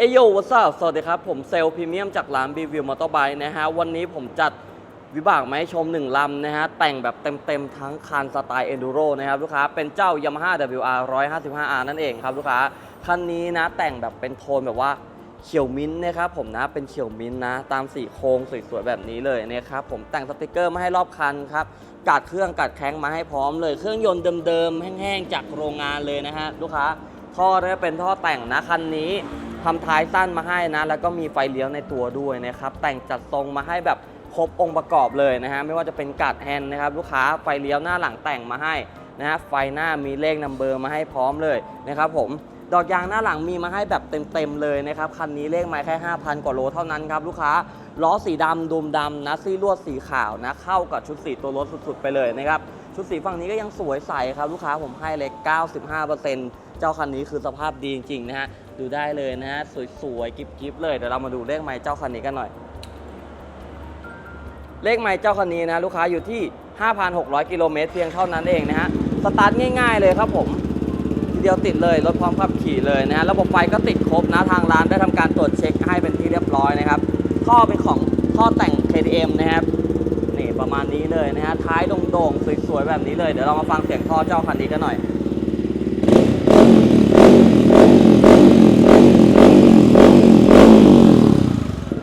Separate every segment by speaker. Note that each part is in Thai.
Speaker 1: เอโยวัสสวัสดีครับ ผมเซลล์พรีเมียมจากร้านบีวิวมอเตอร์ไบค์นะฮะ วันนี้ผมจัดวิบากมาให้ชม 1 ลำนะฮะ แต่งแบบเต็ม ๆ ทั้งคันสไตล์ Enduro นะครับลูกค้า เป็นเจ้า Yamaha WR 155R นั่นเองครับลูกค้า คันนี้นะแต่งแบบเป็นโทนแบบว่าเขียวมิ้นท์นะครับผมนะเป็นเขียวมิ้นท์นะ ตามสีโครงสวยๆแบบนี้เลยนะครับผมแต่งสติกเกอร์มาให้รอบคันครับกัดเครื่องกัดแข้งมาให้พร้อมเลย เครื่องยนต์เดิมๆแห้งๆจากโรงงานเลยนะฮะลูกค้าท่อเนี่ยเป็นท่อแต่งนะคันนี้ ทำท้ายสั้นมาให้นะ แล้วก็มีไฟเลี้ยวในตัวด้วยนะครับ แต่งจัดทรงมาให้แบบครบองค์ประกอบเลยนะฮะ ไม่ว่าจะเป็นกัดแฮนด์นะครับ ลูกค้าไฟเลี้ยวหน้าหลังแต่งมาให้นะฮะ ไฟหน้ามีเลขนัมเบอร์มาให้พร้อมเลยนะครับผม ดอกยางหน้าหลังมีมาให้แบบเต็มๆเลยนะครับ คันนี้เลขมาแค่ 5,000 กว่าโลเท่านั้นครับลูกค้า ล้อสีดำดุมดำนะ ซี่ลวดสีขาวนะ เข้ากับชุดสีตัวรถสุดๆไปเลยนะครับ ชุดสีฝั่งนี้ก็ยังสวยใสครับลูกค้าผมให้เลย 95%เจ้าคันนี้คือสภาพดีจริงๆนะฮะ ดูได้เลยนะฮะ สวยๆกิ๊บๆเลย เดี๋ยวเรามาดูเลขไม้เจ้าคันนี้กันหน่อย เลขไม้เจ้าคันนี้นะลูกค้าอยู่ที่ 5,600 กิโลเมตรเพียงเท่านั้นเองนะฮะ สตาร์ทง่าย ๆเลยครับผม ทีเดียวติดเลย รถพร้อมขับขี่เลยนะฮะ ระบบไฟก็ติดครบนะ ทางร้านได้ทำการตรวจเช็คให้เป็นที่เรียบร้อยนะครับ ท่อเป็นของท่อแต่ง KTM นะครับนี่ประมาณนี้เลยนะฮะ ท้ายโด่งๆ สวยๆ แบบนี้เลย เดี๋ยวเรามาฟังเสียงท่อเจ้าคันนี้กันหน่อย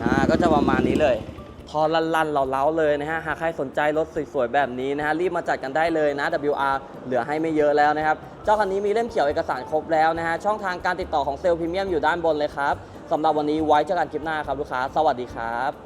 Speaker 1: อ่า ก็จะประมาณ นี้เลย พอลั่นๆเล้าเลยนะฮะ หากใครสนใจรถสวยๆแบบนี้นะฮะ รีบมาจัดกันได้เลยนะ WR เหลือให้ไม่เยอะแล้วนะครับ เจ้าคันนี้มีเล่มเขียวเอกสารครบแล้วนะฮะ ช่องทางการติดต่อของเซลล์พรีเมียมอยู่ด้านบนเลยครับสำหรับวันนี้ไว้เจอกันคลิปหน้าครับลูกค้า สวัสดีครับ